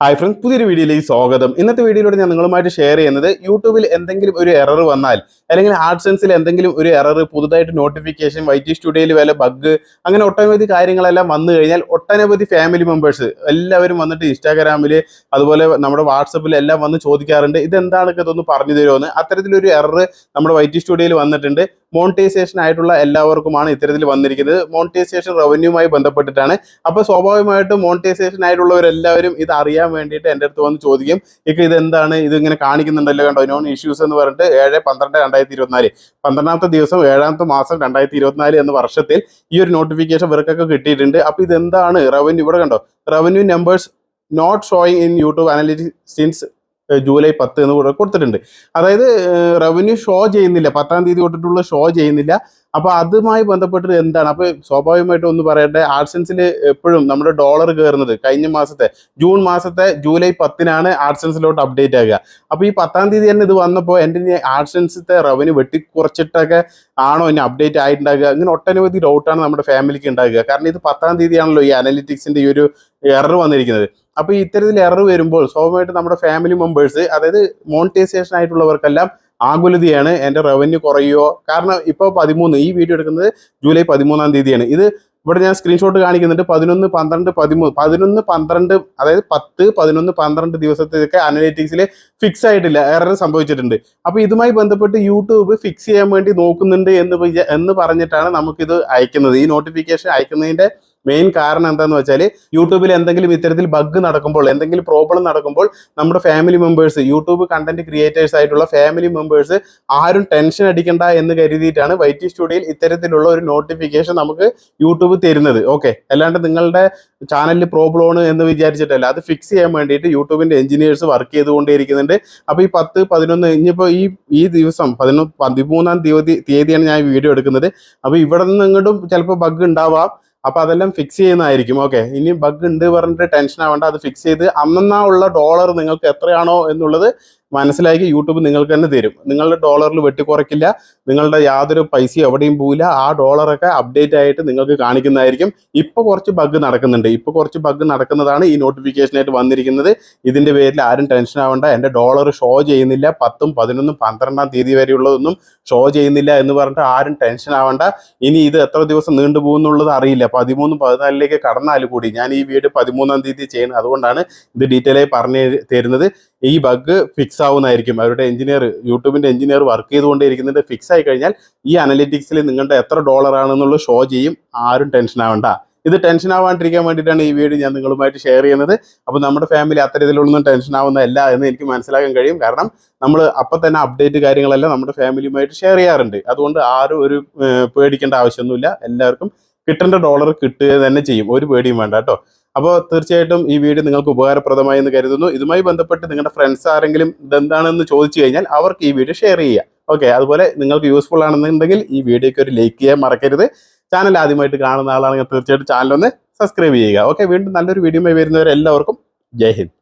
Hi friends പുതിയൊരു വീഡിയോയിലേക്ക് സ്വാഗതം. ഇന്നത്തെ വീഡിയോയിലൂടെ ഞാൻ നിങ്ങളുമായിട്ട് ഷെയർ ചെയ്യുന്നത് യൂട്യൂബിൽ എന്തെങ്കിലും ഒരു എറർ വന്നാൽ അല്ലെങ്കിൽ ആഡ്സെൻസിൽ എന്തെങ്കിലും ഒരു എറർ പുതുതായിട്ട് നോട്ടിഫിക്കേഷൻ വൈറ്റി സ്റ്റുഡിയോയിൽ വല്ല ബഗ് അങ്ങനെ ഒട്ടനവധി കാര്യങ്ങളെല്ലാം വന്നു കഴിഞ്ഞാൽ ഒട്ടനവധി ഫാമിലി മെമ്പേഴ്സ് എല്ലാവരും വന്നിട്ട് ഇൻസ്റ്റാഗ്രാമിൽ അതുപോലെ നമ്മുടെ വാട്സപ്പിൽ എല്ലാം വന്ന് ചോദിക്കാറുണ്ട്. ഇതെന്താണൊക്കെ ഇതൊന്ന് പറഞ്ഞു തരുമെന്ന് അത്തരത്തിലൊരു എറർ നമ്മുടെ വൈറ്റി സ്റ്റുഡിയോയിൽ വന്നിട്ടുണ്ട്. മോണിറ്റൈസേഷൻ ആയിട്ടുള്ള എല്ലാവർക്കുമാണ് ഇത്തരത്തിൽ വന്നിരിക്കുന്നത്. മോണിറ്റൈസേഷൻ റവന്യൂമായി ബന്ധപ്പെട്ടിട്ടാണ്. അപ്പോൾ സ്വാഭാവികമായിട്ടും മോണിറ്റൈസേഷൻ ആയിട്ടുള്ളവരെല്ലാവരും ഇത് അറിയാൻ വേണ്ടിയിട്ട് എന്റെ അടുത്ത് വന്ന് ചോദിക്കും ഇത് എന്താണ് ഇത് ഇങ്ങനെ കാണിക്കുന്നുണ്ടല്ലോ കണ്ടോ? നോൺ ഇഷ്യൂസ് എന്ന് പറഞ്ഞിട്ട് ഏഴ് പന്ത്രണ്ട് രണ്ടായിരത്തി ഇരുപത്തിനാല് പന്ത്രണ്ടാമത്തെ ദിവസം ഏഴാമത്തെ മാസം രണ്ടായിരത്തി ഇരുപത്തിനാല് എന്ന വർഷത്തിൽ ഈ ഒരു നോട്ടിഫിക്കേഷൻ ഇവർക്കൊക്കെ കിട്ടിയിട്ടുണ്ട്. അപ്പോൾ ഇത് എന്താണ് റവന്യൂ ഇവിടെ കണ്ടോ? Revenue numbers not showing in YouTube analytics since July പത്ത് എന്ന് കൂടെ കൊടുത്തിട്ടുണ്ട്. അതായത് റവന്യൂ ഷോ ചെയ്യുന്നില്ല. പത്താം തീയതി തൊട്ടിട്ടുള്ള ഷോ ചെയ്യുന്നില്ല. അപ്പോൾ അതുമായി ബന്ധപ്പെട്ട് എന്താണ്? അപ്പോൾ സ്വാഭാവികമായിട്ടും ഒന്ന് പറയട്ടെ ആർസെൻസിൽ എപ്പോഴും നമ്മുടെ ഡോളർ കയറുന്നത് കഴിഞ്ഞ മാസത്തെ ജൂൺ മാസത്തെ ജൂലൈ പത്തിനാണ് ആർസെൻസിലോട്ട് അപ്ഡേറ്റ് ആകുക. അപ്പോൾ ഈ പത്താം തീയതി തന്നെ ഇത് വന്നപ്പോൾ എന്റെ ആഡ്സൻസത്തെ റവന്യൂ വെട്ടിക്കുറച്ചിട്ടൊക്കെ ആണോ ഇനി അപ്ഡേറ്റ് ആയിട്ടുണ്ടാകുക? ഇങ്ങനെ ഒട്ടനവധി ഡൗട്ടാണ് നമ്മുടെ ഫാമിലിക്ക് ഉണ്ടാകുക. കാരണം ഇത് പത്താം തീയതിയാണല്ലോ ഈ അനലിറ്റിക്സിന്റെ ഈ ഒരു എറർ വന്നിരിക്കുന്നത്. അപ്പൊ ഇത്തരത്തിൽ എറർ വരുമ്പോൾ സ്വാഭാവികമായിട്ട് നമ്മുടെ ഫാമിലി മെമ്പേഴ്സ് അതായത് മോണിറ്റൈസേഷൻ ആയിട്ടുള്ളവർക്കെല്ലാം ആകുലതയാണ് എന്റെ റവന്യൂ കുറയുമോ കാരണം ഇപ്പോൾ പതിമൂന്ന് ഈ വീഡിയോ എടുക്കുന്നത് ജൂലൈ പതിമൂന്നാം തീയതിയാണ്. ഇത് ഇവിടെ ഞാൻ സ്ക്രീൻഷോട്ട് കാണിക്കുന്നുണ്ട്. പതിനൊന്ന് പന്ത്രണ്ട് പതിമൂന്ന് പതിനൊന്ന് പന്ത്രണ്ട് അതായത് പത്ത് പതിനൊന്ന് പന്ത്രണ്ട് ദിവസത്തേക്ക് അനലിറ്റിക്സിൽ ഫിക്സ് ആയിട്ടില്ല എറർ സംഭവിച്ചിട്ടുണ്ട്. അപ്പോൾ ഇതുമായി ബന്ധപ്പെട്ട് യൂട്യൂബ് ഫിക്സ് ചെയ്യാൻ വേണ്ടി നോക്കുന്നുണ്ട് എന്ന് എന്ന് പറഞ്ഞിട്ടാണ് നമുക്കിത് അയക്കുന്നത്. ഈ നോട്ടിഫിക്കേഷൻ അയക്കുന്നതിന്റെ മെയിൻ കാരണം എന്താന്ന് വെച്ചാൽ യൂട്യൂബിൽ എന്തെങ്കിലും ഇത്തരത്തിൽ ബഗ് നടക്കുമ്പോൾ എന്തെങ്കിലും പ്രോബ്ലം നടക്കുമ്പോൾ നമ്മുടെ family members YouTube content creators ആയിട്ടുള്ള ഫാമിലി മെമ്പേഴ്സ് ആരും ടെൻഷൻ അടിക്കണ്ട എന്ന് കരുതിയിട്ടാണ് വൈറ്റി സ്റ്റുഡിയോയിൽ ഇത്തരത്തിലുള്ള ഒരു നോട്ടിഫിക്കേഷൻ നമുക്ക് യൂട്യൂബ് തരുന്നത്. ഓക്കെ അല്ലാണ്ട് നിങ്ങളുടെ ചാനലിൽ പ്രോബ്ലം ആണ് എന്ന് വിചാരിച്ചിട്ടല്ല. അത് ഫിക്സ് ചെയ്യാൻ വേണ്ടിയിട്ട് യൂട്യൂബിന്റെ എഞ്ചിനീയേഴ്സ് വർക്ക് ചെയ്തുകൊണ്ടേയിരിക്കുന്നുണ്ട്. അപ്പോൾ ഈ പത്ത് പതിനൊന്ന് ഇനിയിപ്പോൾ ഈ ഈ ദിവസം പതിനൊന്ന് പതിമൂന്നാം തീയതി തീയതിയാണ് ഞാൻ വീഡിയോ എടുക്കുന്നത്. അപ്പോൾ ഇവിടെ നിന്ന് ഇങ്ങോട്ടും ചിലപ്പോൾ ബഗ് ഉണ്ടാവാം. അപ്പൊ അതെല്ലാം ഫിക്സ് ചെയ്യുന്നതായിരിക്കും. ഓക്കെ ഇനി ബഗ് ഉണ്ട് പറഞ്ഞിട്ട് ടെൻഷൻ ആവേണ്ട. അത് ഫിക്സ് ചെയ്ത് അന്നാ ഉള്ള ഡോളർ നിങ്ങൾക്ക് എത്രയാണോ എന്നുള്ളത് മനസ്സിലാക്കി യൂട്യൂബ് നിങ്ങൾക്ക് തന്നെ തരും. നിങ്ങളുടെ ഡോളറിൽ വെട്ടിക്കുറയ്ക്കില്ല നിങ്ങളുടെ യാതൊരു പൈസയും എവിടെയും പോവില്ല. ആ ഡോളറൊക്കെ അപ്ഡേറ്റ് ആയിട്ട് നിങ്ങൾക്ക് കാണിക്കുന്നതായിരിക്കും. ഇപ്പോൾ കുറച്ച് ബഗ് നടക്കുന്നുണ്ട്. ഇപ്പോൾ കുറച്ച് ബഗ് നടക്കുന്നതാണ് ഈ നോട്ടിഫിക്കേഷനായിട്ട് വന്നിരിക്കുന്നത്. ഇതിന്റെ പേരിൽ ആരും ടെൻഷൻ ആവേണ്ട. എന്റെ ഡോളർ ഷോ ചെയ്യുന്നില്ല. പത്തും പതിനൊന്നും പന്ത്രണ്ടാം തീയതി വരെയുള്ളതൊന്നും ഷോ ചെയ്യുന്നില്ല എന്ന് പറഞ്ഞിട്ട് ആരും ടെൻഷൻ ആവേണ്ട. ഇനി ഇത് എത്ര ദിവസം നീണ്ടു പോകുന്നുള്ളത് അറിയില്ല. പതിമൂന്ന് പതിനാലിലേക്ക് കടന്നാൽ കൂടി. ഞാൻ ഈ വീട് പതിമൂന്നാം തീയതി ചെയ്യുന്നത്. അതുകൊണ്ടാണ് ഇത് ഡീറ്റെയിൽ ആയി പറഞ്ഞു തരുന്നത്. ഈ ബഗ് ഫിക്സ് ആവുന്നതായിരിക്കും. അവരുടെ എഞ്ചിനീയർ യൂട്യൂബിന്റെ എഞ്ചിനീയർ വർക്ക് ചെയ്തുകൊണ്ടിരിക്കുന്നതിന്റെ ഫിക്സ് ആയി കഴിഞ്ഞാൽ ഈ അനലിറ്റിക്സിൽ നിങ്ങളുടെ എത്ര ഡോളർ ആണെന്നുള്ളത് ഷോ ചെയ്യും. ആരും ടെൻഷൻ ആവണ്ട. ഇത് ടെൻഷൻ ആവാണ്ടിരിക്കാൻ വേണ്ടിയിട്ടാണ് ഈ വീഡിയോ ഞാൻ നിങ്ങളുമായിട്ട് ഷെയർ ചെയ്യുന്നത്. അപ്പോൾ നമ്മുടെ ഫാമിലി അത്തരത്തിലൊന്നും ടെൻഷൻ ആവുന്നതല്ല എന്ന് എനിക്ക് മനസ്സിലാക്കാൻ കഴിയും. കാരണം നമ്മൾ അപ്പം തന്നെ അപ്ഡേറ്റ് കാര്യങ്ങളെല്ലാം നമ്മുടെ ഫാമിലിയുമായിട്ട് ഷെയർ ചെയ്യാറുണ്ട്. അതുകൊണ്ട് ആരും ഒരു പേടിക്കേണ്ട ആവശ്യമൊന്നുമില്ല. എല്ലാവർക്കും കിട്ടേണ്ട ഡോളർ കിട്ടുക തന്നെ ചെയ്യും. ഒരു പേടിയും വേണ്ട കേട്ടോ. അപ്പോൾ തീർച്ചയായിട്ടും ഈ വീഡിയോ നിങ്ങൾക്ക് ഉപകാരപ്രദമായി എന്ന് കരുതുന്നു. ഇതുമായി ബന്ധപ്പെട്ട് നിങ്ങളുടെ ഫ്രണ്ട്സ് ആരെങ്കിലും ഇതെന്താണെന്ന് ചോദിച്ചു കഴിഞ്ഞാൽ അവർക്ക് ഈ വീഡിയോ ഷെയർ ചെയ്യുക. ഓക്കെ അതുപോലെ നിങ്ങൾക്ക് യൂസ്ഫുൾ ആണെന്നുണ്ടെങ്കിൽ ഈ വീഡിയോയ്ക്ക് ഒരു ലൈക്ക് ചെയ്യാൻ മറക്കരുത്. ചാനൽ ആദ്യമായിട്ട് കാണുന്ന ആളാണെങ്കിൽ തീർച്ചയായിട്ടും ചാനൽ ഒന്ന് സബ്സ്ക്രൈബ് ചെയ്യുക. ഓക്കെ വീണ്ടും നല്ലൊരു വീഡിയോ വരുന്നവരെ എല്ലാവർക്കും ജയ് ഹിന്ദ്.